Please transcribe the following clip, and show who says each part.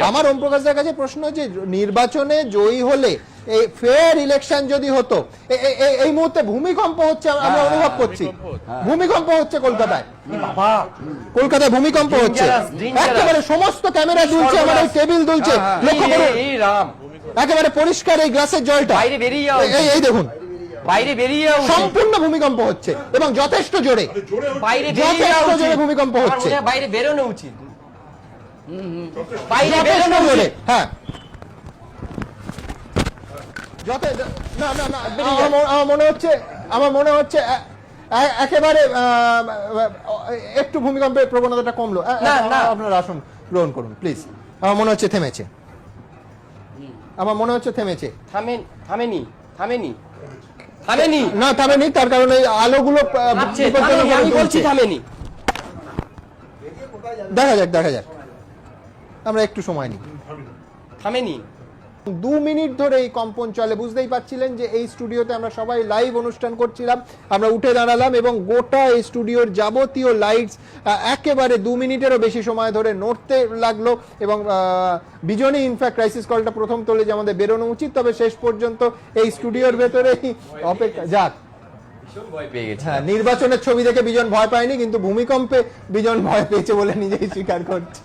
Speaker 1: আমার ওম প্রকাশের কাছে প্রশ্ন হচ্ছে নির্বাচনে জয়ী হলে এই ফেয়ার ইলেকশন যদি হতো এই মুহূর্তে ভূমিকম্প হচ্ছে আমরা
Speaker 2: হ্যাঁ,
Speaker 1: অনুভব করছি। ভূমিকম্প হচ্ছে। কলকাতায়। কলকাতায় ভূমিকম্প হচ্ছে. একেবারে সমস্ত ক্যামেরা দুলছে টেবিল দুলছে।
Speaker 2: হ্যাঁ,
Speaker 1: লক্ষ্য করুন। একেবারে পরিষ্কার এই গ্লাসের জলটা। এই- দেখুন।
Speaker 2: বাইরে বেরিয়ে
Speaker 1: সম্পূর্ণ ভূমিকম্প হচ্ছে এবং যথেষ্ট জোরে।
Speaker 2: বাইরে
Speaker 1: যথেষ্ট জোরে ভূমিকম্প হচ্ছে।
Speaker 2: বাইরে বেরোনো উচিত। বাইরে বেরোনো উচিত
Speaker 1: হ্যাঁ। যথে- না না না আমার মনে- আমার মনে হচ্ছে আমার মনে হচ্ছে একেবারে একটু ভূমিকম্পের প্রবণতাটা কমলো। আপনার আসন গ্রহণ করুন প্লিজ। আমার মনে হচ্ছে থেমেছে। আমার মনে হচ্ছে থেমেছে।
Speaker 2: থামেন থামেনি থামেনি। থামেনি।
Speaker 1: না থামেনি তার কারণে আলোগুলো
Speaker 2: আমি বলছি থামেনি।
Speaker 1: দেখা যাক দেখা যাক। আমরা একটু সময় নিই।
Speaker 2: থামেনি।
Speaker 1: দু মিনিট ধরে এই কম্পন চলে। বুঝতেই পারছিলেন যে এই স্টুডিওতে আমরা সবাই লাইভ অনুষ্ঠান করছিলাম। আমরা উঠে দাঁড়ালাম এবং গোটা এই স্টুডিওর যাবতীয় লাইটস একেবারে দু মিনিটেরও বেশি সময় ধরে নড়তে লাগল এবং আহ, বিজনই ইনফ্যাক্ট ক্রাইসিস কলটা প্রথম তোলে যে আমাদের বেরোনো উচিত। তবে শেষ পর্যন্ত এই স্টুডিওর ভেতরেই অপেক্ষা যাক। হ্যাঁ নির্বাচনের ছবি দেখে বিজন ভয় পায়নি কিন্তু ভূমিকম্পে বিজন ভয় পেয়েছে বলে নিজেই স্বীকার করছে।